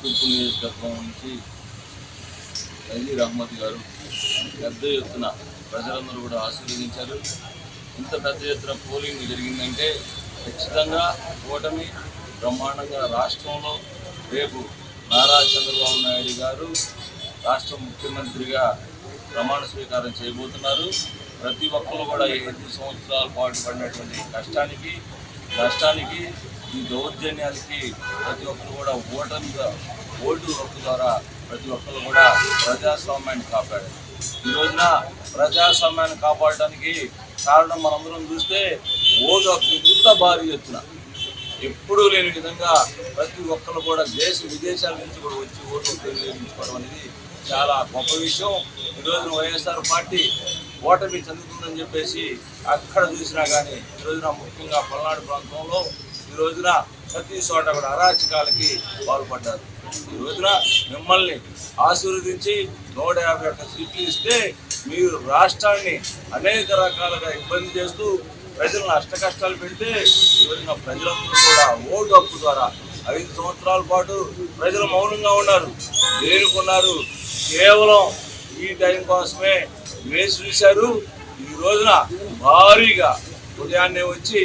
తూర్పు నియోజకవర్గం నుంచి నజీర్ అహ్మద్ గారు పెద్ద ఎత్తున ప్రజలందరూ కూడా ఆశీర్వదించారు. ఇంత పెద్ద ఎత్తున పోలింగ్ జరిగిందంటే ఖచ్చితంగా కూటమి బ్రహ్మాండంగా రాష్ట్రంలో రేపు నారా చంద్రబాబు నాయుడు గారు రాష్ట్ర ముఖ్యమంత్రిగా ప్రమాణ స్వీకారం చేయబోతున్నారు. ప్రతి ఒక్కరు కూడా ఐదు సంవత్సరాల పాటు పడినటువంటి కష్టానికి కష్టానికి ఈ దౌర్జన్యాలకి ప్రతి ఒక్కరు కూడా ఓటమిగా ఓటు హక్కు ద్వారా ప్రతి ఒక్కరు కూడా ప్రజాస్వామ్యాన్ని కాపాడారు. ఈ రోజున ప్రజాస్వామ్యాన్ని కాపాడడానికి కారణం మనందరం చూస్తే ఓటు హక్కు ఇంత భారీ ఎత్తున. ఎప్పుడూ లేని విధంగా ప్రతి ఒక్కరు కూడా దేశ విదేశాల నుంచి కూడా వచ్చి ఓటు ఉపయోగించుకోవడం అనేది చాలా గొప్ప విషయం. ఈ రోజున వైఎస్ఆర్ పార్టీ ఓటమి చెందుతుందని చెప్పేసి అక్కడ చూసినా కానీ ఈ రోజున ముఖ్యంగా పల్నాడు ప్రాంతంలో ఈ రోజున ప్రతి చోట కూడా అరాచకాలకి పాల్పడ్డారు. ఈ రోజున మిమ్మల్ని ఆశీర్వదించి నూట యాభై ఒక్క సీట్లు ఇస్తే మీరు రాష్ట్రాన్ని అనేక రకాలుగా ఇబ్బంది చేస్తూ ప్రజలను అష్ట కష్టాలు పెడితే ఈ రోజున ప్రజలందరూ కూడా ఓటు హక్కు ద్వారా ఐదు సంవత్సరాల పాటు ప్రజలు మౌనంగా ఉన్నారు. దేనికున్నారు? కేవలం ఈ టైం కోసమే వేసి చూశారు. ఈ రోజున భారీగా ఉదయాన్నే వచ్చి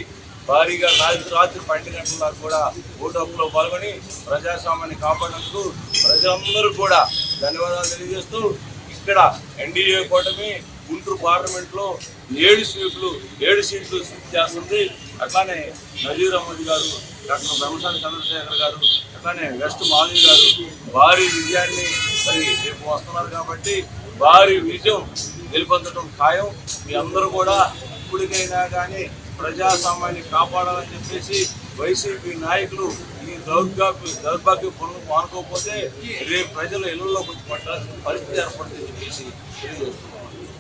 భారీగా రాత్రి రాత్రి పన్నెండు గంటల కూడా ఓటు హక్కులో పాల్గొని ప్రజాస్వామ్యాన్ని కాపాడేందుకు ప్రజలందరూ కూడా ధన్యవాదాలు తెలియజేస్తూ ఇక్కడ ఎన్డీఏ కూటమి గుంటూరు పార్లమెంట్లో ఏడు సీట్లు ఏడు సీట్లు చేస్తుంది. అట్లానే నజీర్ అహ్మద్ గారు డాక్టర్ బ్రహ్మశాని చంద్రశేఖర్ గారు అట్లానే వెస్ట్ మాధవి గారు భారీ విజయాన్ని మరి రేపు వస్తున్నారు కాబట్టి భారీ విజయం గెలుపొందడం ఖాయం. మీ అందరూ కూడా ఇప్పటికైనా కానీ ప్రజాస్వామ్యాన్ని కాపాడాలని చెప్పేసి వైసీపీ నాయకులు ఈ దౌర్భాగ్య దౌర్భాగ్య పనులు మానుకోకపోతే రేపు ప్రజలు ఇళ్ళలోకి వచ్చి పట్టాల్సిన పరిస్థితి ఏర్పడుతుందని చెప్పేసి తెలియజేస్తున్నాం.